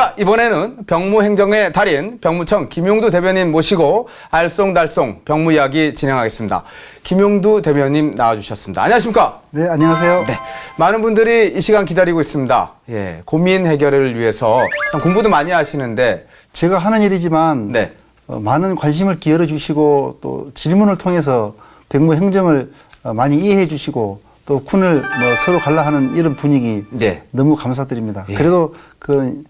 자, 이번에는 병무행정의 달인 병무청 김용두 대변인 모시고 알쏭달쏭 병무 이야기 진행하겠습니다. 김용두 대변인 나와주셨습니다. 안녕하십니까? 네, 안녕하세요. 네. 많은 분들이 이 시간 기다리고 있습니다. 예. 고민 해결을 위해서 참 공부도 많이 하시는데, 제가 하는 일이지만 네. 어, 많은 관심을 기울여 주시고 또 질문을 통해서 백무 행정을 어, 많이 이해해 주시고 또 군을 뭐 서로 갈라 하는 이런 분위기 네. 너무 감사드립니다. 예. 그래도 그 어,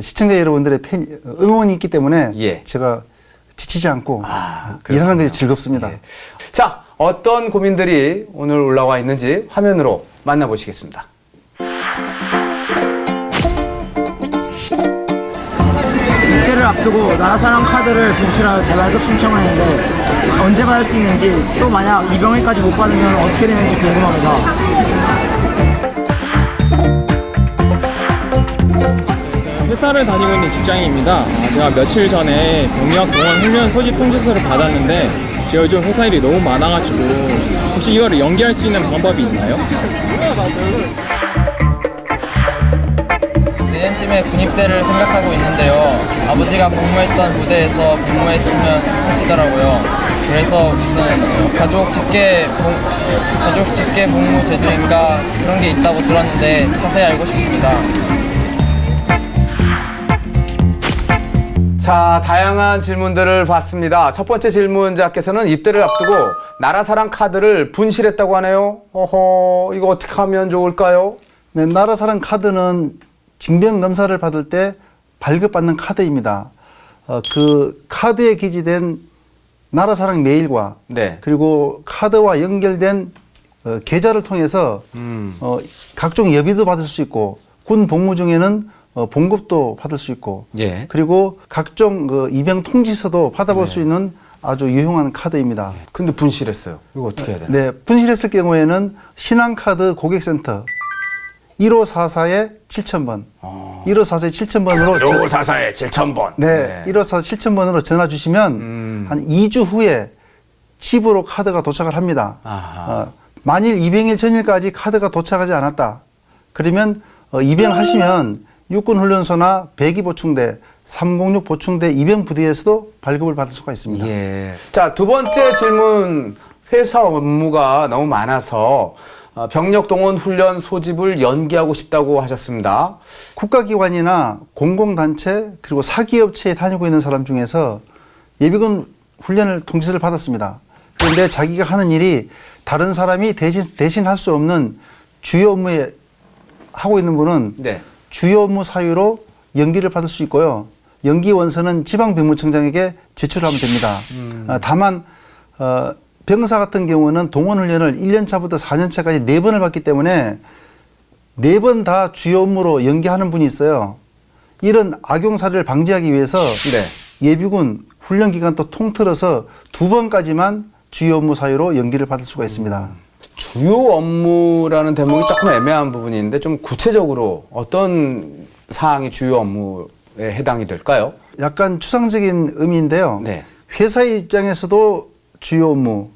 시청자 여러분들의 팬, 어, 응원이 있기 때문에 예. 제가 지치지 않고 아, 일하는. 것이 즐겁습니다. 예. 자, 어떤 고민들이 오늘 올라와 있는지 화면으로 만나보시겠습니다. 입대를 앞두고 나라사랑 카드를 분실하여 재발급 신청을 했는데 언제 받을 수 있는지 또 만약 이병일까지 못 받으면 어떻게 되는지 궁금합니다. 회사를 다니고 있는 직장인입니다. 아, 제가 며칠 전에 병력 동원 훈련 소집 통지서를 받았는데 제가 요즘 회사 일이 너무 많아가지고 혹시 이거를 연기할 수 있는 방법이 있나요? 내년쯤에 군입대를 생각하고 있는데요. 아버지가 복무했던 부대에서 복무했으면 하시더라고요. 그래서 무슨 가족 직계 복, 가족 직계 복무 제도인가 그런 게 있다고 들었는데 자세히 알고 싶습니다. 자, 다양한 질문들을 봤습니다. 첫 번째 질문자께서는 입대를 앞두고 나라 사랑 카드를 분실했다고 하네요. 어허, 이거 어떻게 하면 좋을까요? 네, 나라 사랑 카드는 징병 검사를 받을 때 발급받는 카드입니다. 어, 그 카드에 기재된 나라 사랑 메일과 네. 그리고 카드와 연결된 어, 계좌를 통해서 음. 어, 각종 예비도 받을 수 있고 군 복무 중에는 어, 봉급도 받을 수 있고 예. 그리고 각종 그 입영 통지서도 받아볼 네. 수 있는 아주 유용한 카드입니다. 근데 분실했어요. 이거 어떻게 해야 되나? 네, 분실했을 경우에는 신한카드 고객센터 1544에 7000번, 1544에 7000번으로 1544에 7,000번. 네, 1544 7000번으로 전화 주시면 음. 한 2주 후에 집으로 카드가 도착을 합니다. 아하. 어, 만일 입영일 전일까지 카드가 도착하지 않았다. 그러면 어, 입영하시면 육군훈련소나 배기 보충대, 306 보충대 입영 부대에서도 발급을 받을 수가 있습니다. 예. 자, 두 번째 질문. 회사 업무가 너무 많아서 어, 병력 동원 훈련 소집을 연기하고 싶다고 하셨습니다. 국가기관이나 공공단체 그리고 사기업체에 다니고 있는 사람 중에서 예비군 훈련을 통지서를 받았습니다. 그런데 자기가 하는 일이 다른 사람이 대신, 대신 할 수 없는 주요 업무에 하고 있는 분은 네. 주요 업무 사유로 연기를 받을 수 있고요. 연기 원서는 지방 병무청장에게 제출하면 됩니다. 어, 다만 어, 병사 같은 경우는 동원 훈련을 1년 차부터 4년 차까지 네 번을 받기 때문에 네번다 주요 업무로 연기하는 분이 있어요. 이런 악용 사례를 방지하기 위해서 네. 예비군 훈련 기간 또 통틀어서 두 번까지만 주요 업무 사유로 연기를 받을 수가 있습니다. 주요 업무라는 대목이 조금 애매한 부분이 있는데 좀 구체적으로 어떤 사항이 주요 업무에 해당이 될까요? 약간 추상적인 의미인데요. 네. 회사의 입장에서도 주요 업무,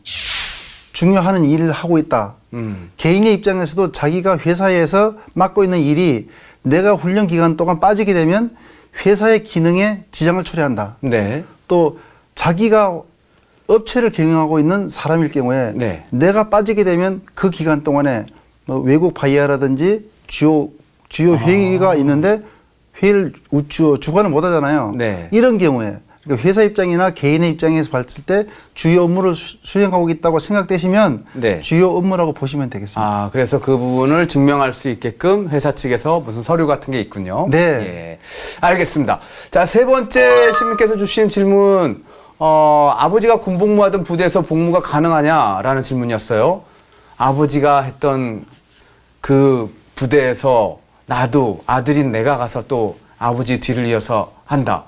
중요한 일을 하고 있다. 음. 개인의 입장에서도 자기가 회사에서 맡고 있는 일이 내가 훈련 기간 동안 빠지게 되면 회사의 기능에 지장을 초래한다. 네. 또 자기가 업체를 경영하고 있는 사람일 경우에 네. 내가 빠지게 되면 그 기간 동안에 뭐 외국 바이어라든지 주요 주요 회의가 있는데 회의를 우- 주, 주관을 못 하잖아요. 네. 이런 경우에 그러니까 회사 입장이나 개인의 입장에서 봤을 때 주요 업무를 수- 수행하고 있다고 생각되시면 네. 주요 업무라고 보시면 되겠습니다. 아, 그래서 그 부분을 증명할 수 있게끔 회사 측에서 무슨 서류 같은 게 있군요. 네. 예. 알겠습니다. 자, 세 번째 시민께서 주신 질문, 어, 아버지가 군복무하던 부대에서 복무가 가능하냐라는 질문이었어요. 아버지가 했던 그 부대에서 나도 아들인 내가 가서 또 아버지 뒤를 이어서 한다.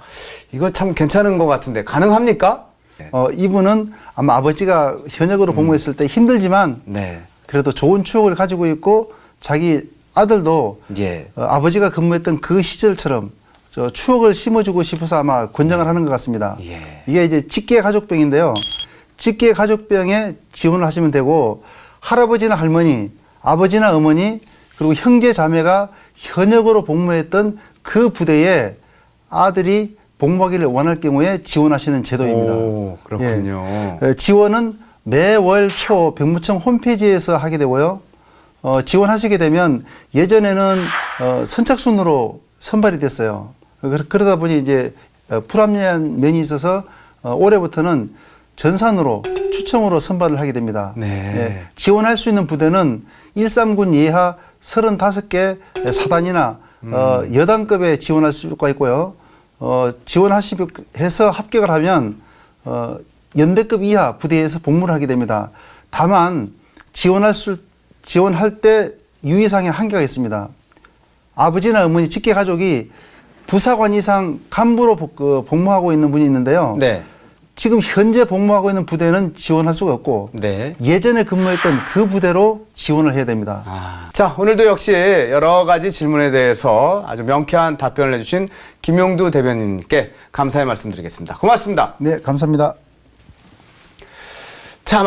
이거 참 괜찮은 것 같은데 가능합니까? 어, 이분은 아마 아버지가 현역으로 복무했을 때 힘들지만 네. 그래도 좋은 추억을 가지고 있고 자기 아들도 예. 어, 아버지가 근무했던 그 시절처럼 저 추억을 심어주고 싶어서 아마 권장을 하는 것 같습니다. 예. 이게 이제 직계 가족병인데요. 직계 가족병에 지원을 하시면 되고 할아버지나 할머니, 아버지나 어머니 그리고 형제 자매가 현역으로 복무했던 그 부대에 아들이 복무하기를 원할 경우에 지원하시는 제도입니다. 오, 그렇군요. 예. 어, 지원은 매월 초 병무청 홈페이지에서 하게 되고요. 어, 지원하시게 되면 예전에는 어, 선착순으로 선발이 됐어요. 그러- 그러다 보니 이제 어, 불합리한 면이 있어서 어, 올해부터는 전산으로 추첨으로 선발을 하게 됩니다. 네. 예, 지원할 수 있는 부대는 139군 예하 35개 사단이나 어, 여단급에 지원할 수가 있고요. 어, 지원하시해서 합격을 하면 어, 연대급 이하 부대에서 복무를 하게 됩니다. 다만 지원할 수 지원할 때 유의사항에 한계가 있습니다. 아버지나 어머니 직계 가족이 부사관 이상 간부로 복, 그 복무하고 있는 분이 있는데요. 네. 지금 현재 복무하고 있는 부대는 지원할 수가 없고 네. 예전에 근무했던 그 부대로 지원을 해야 됩니다. 아. 자, 오늘도 역시 여러 가지 질문에 대해서 아주 명쾌한 답변을 해주신 김용두 대변인께 감사의 말씀 드리겠습니다. 고맙습니다. 네, 감사합니다. 자,